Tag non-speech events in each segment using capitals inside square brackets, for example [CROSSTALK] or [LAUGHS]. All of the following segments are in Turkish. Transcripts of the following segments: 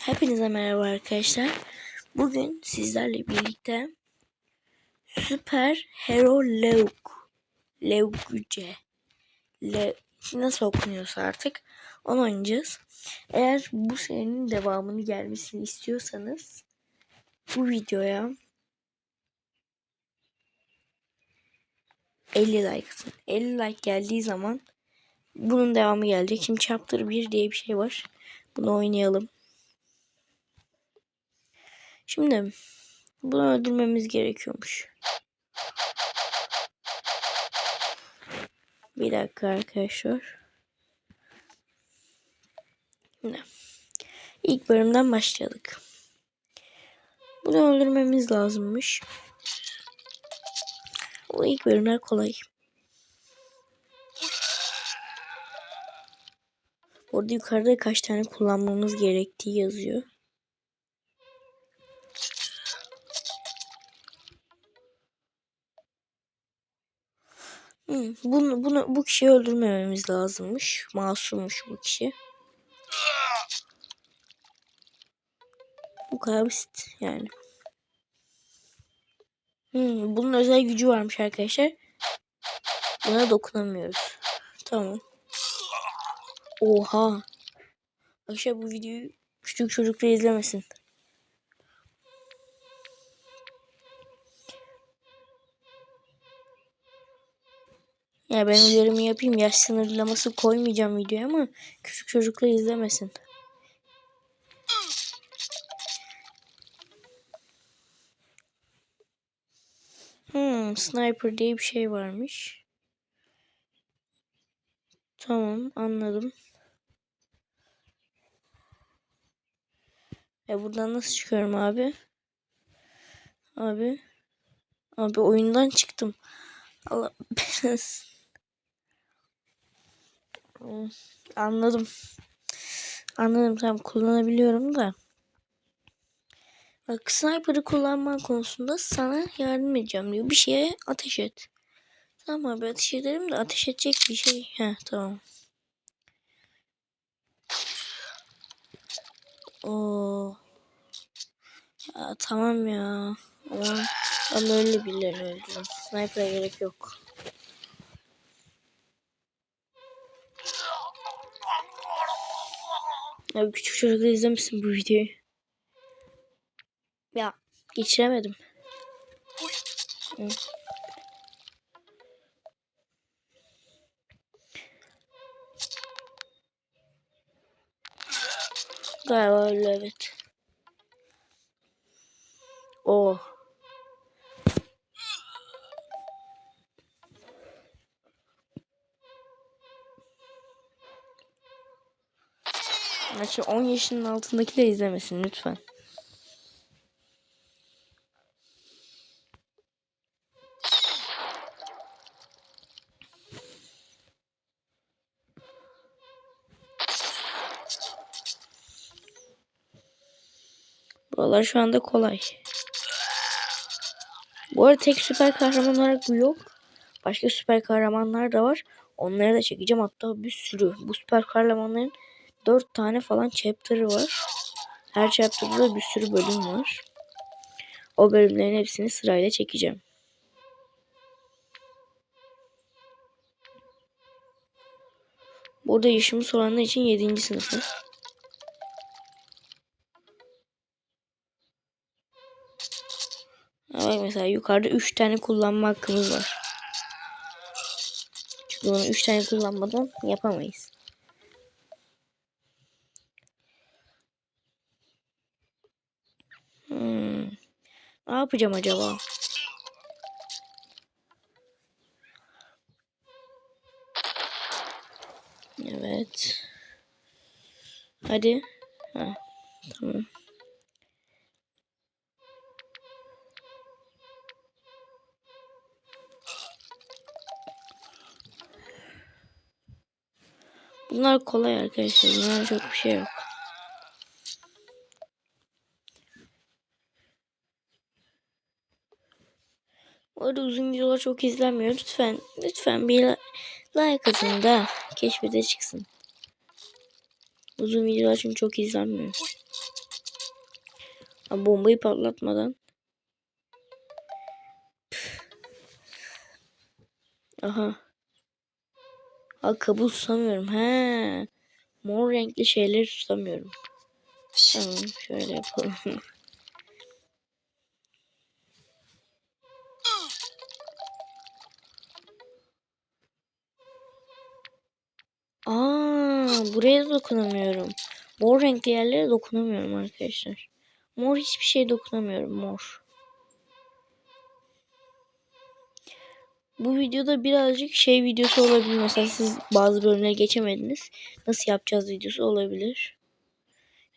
Hepinize merhaba arkadaşlar. Bugün sizlerle birlikte Süper Hero Leuk Leukuce Le nasıl okunuyorsa artık onu oynayacağız. Eğer bu serinin devamını gelmesini istiyorsanız bu videoya 50 like atın. 50 like geldiği zaman bunun devamı gelecek. Şimdi chapter 1 diye bir şey var. Bunu oynayalım. Şimdi bunu öldürmemiz gerekiyormuş. Bir dakika arkadaşlar. Şimdi ilk bölümden başladık. Bunu öldürmemiz lazımmış. O ilk bölümler kolay. Orada yukarıda kaç tane kullanmamız gerektiği yazıyor. Hmm, bunu, bunu, bu kişiyi öldürmememiz lazımmış. Masummuş bu kişi. Bu kadar basit yani. Hmm, bunun özel gücü varmış arkadaşlar. Buna dokunamıyoruz. Tamam. Oha. Arkadaşlar bu videoyu küçük çocuklar izlemesin. Ya ben uyarımı yapayım. Yaş sınırlaması koymayacağım videoya ama küçük çocuklar izlemesin. Hmm, sniper diye bir şey varmış. Tamam, anladım. E buradan nasıl çıkıyorum abi? Abi. Abi oyundan çıktım. Allah [LAUGHS] belasın. Anladım. Anladım tamam kullanabiliyorum da. Bak sniper'ı kullanma konusunda sana yardım edeceğim diyor. Bir şeye ateş et. Tamam abi ateş ederim de ateş edecek bir şey. He tamam. Oo. Ya tamam ya. Ama ben böyle birilerini öldürürüm. Sniper'a gerek yok. Abi küçük çocuklar izlemişsin bu videoyu. Ya geçiremedim. Hı. Galiba öyle evet. O. Maçı 10 yaşının altındakiler izlemesin lütfen. Buralar şu anda kolay. Bu arada tek süper kahraman olarak bu yok. Başka süper kahramanlar da var. Onları da çekeceğim. Hatta bir sürü. Bu süper kahramanların 4 tane falan chapter'ı var. Her chapter'da da bir sürü bölüm var. O bölümlerin hepsini sırayla çekeceğim. Burada yaşımız olanlar için 7. sınıfı. Bak mesela yukarıda 3 tane kullanma hakkımız var. Çünkü bunu 3 tane kullanmadan yapamayız. Hmm. Ne yapacağım acaba? Evet. Hadi. Ha, tamam. Bunlar kolay arkadaşlar. Bunlar çok bir şey yok. Arada uzun videolar çok izlenmiyor. Lütfen, lütfen bir li- like atın da keşfete çıksın. Uzun videolar çünkü çok izlenmiyor. Ha, bombayı patlatmadan. Aha. Ha kabuğu tutamıyorum. He. Mor renkli şeyleri tutamıyorum. Tamam şöyle yapalım. [LAUGHS] Aa, buraya dokunamıyorum. Mor renkli yerlere dokunamıyorum arkadaşlar. Mor hiçbir şey dokunamıyorum mor. Bu videoda birazcık şey videosu olabilir. Mesela siz bazı bölümleri geçemediniz. Nasıl yapacağız videosu olabilir.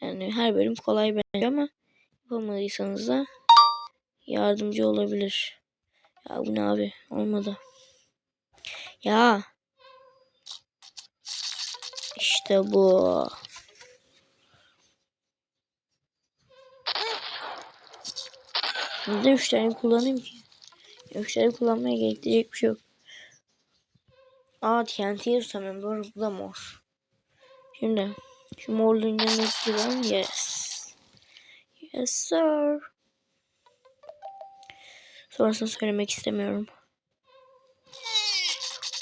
Yani her bölüm kolay bence ama yapamadıysanız da yardımcı olabilir. Ya bu ne abi? Olmadı. Ya. İşte bu. Neden üç tane kullanayım ki? Üç tane kullanmaya gerektirecek bir şey yok. Aa TNT'yi tutamıyorum. Doğru bu da mor. Şimdi şu morluğun yanına gidelim. Yes. Yes sir. Sonrasını söylemek istemiyorum.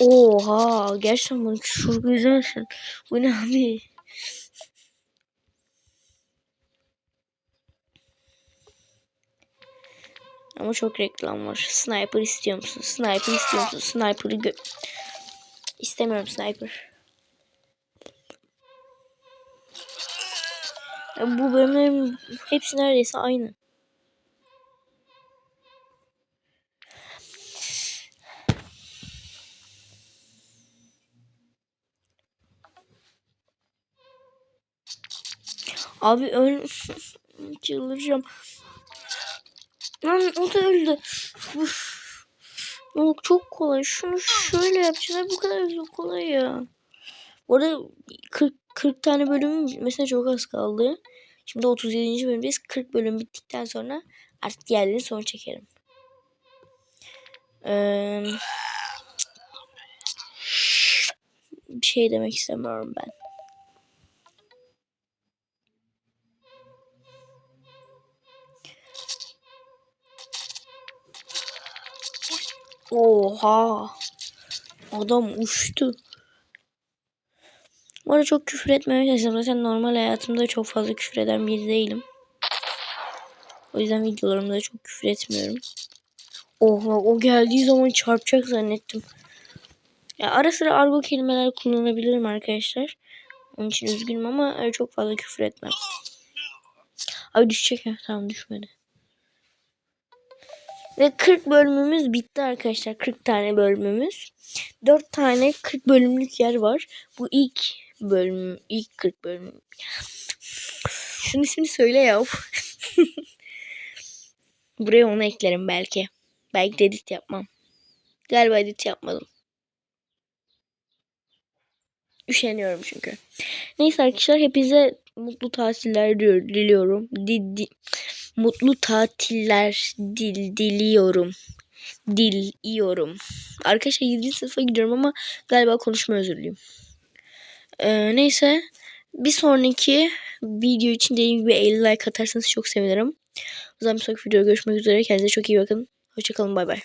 Oha gerçekten bunu şurada izlemişsin. Bu ne abi? Ama çok reklam var. Sniper istiyor musun? Sniper istiyor musun? Sniper'ı gö... İstemiyorum sniper. Bu bölümlerin hepsi neredeyse aynı. Abi öl... Çıldıracağım. Lan o da öldü. Uf. Yok çok kolay. Şunu şöyle yapacağız. Bu kadar kolay ya. Orada 40, 40 tane bölüm mesela çok az kaldı. Şimdi 37. bölümdeyiz. 40 bölüm bittikten sonra artık diğerlerini son çekerim. Ee, bir şey demek istemiyorum ben. Oha. Adam uçtu. Bu arada çok küfür etmemeye çalışıyorum. Zaten normal hayatımda çok fazla küfür eden biri değilim. O yüzden videolarımda çok küfür etmiyorum. Oha o geldiği zaman çarpacak zannettim. Ya ara sıra argo kelimeler kullanabilirim arkadaşlar. Onun için üzgünüm ama öyle çok fazla küfür etmem. Abi düşecek ya. Tamam düşmedi. Ve 40 bölümümüz bitti arkadaşlar. 40 tane bölümümüz. 4 tane 40 bölümlük yer var. Bu ilk bölüm, ilk 40 bölüm. Şunun ismini söyle ya. [LAUGHS] Buraya onu eklerim belki. Belki de edit yapmam. Galiba edit yapmadım. Üşeniyorum çünkü. Neyse arkadaşlar hepinize mutlu tatiller diliyorum. Di, di, mutlu tatiller dil, diliyorum. Diliyorum. Arkadaşlar 7. sınıfa gidiyorum ama galiba konuşma özürlüyüm. Ee, neyse. Bir sonraki video için dediğim gibi 50 like atarsanız çok sevinirim. O zaman bir sonraki videoda görüşmek üzere. Kendinize çok iyi bakın. Hoşçakalın. Bay bay.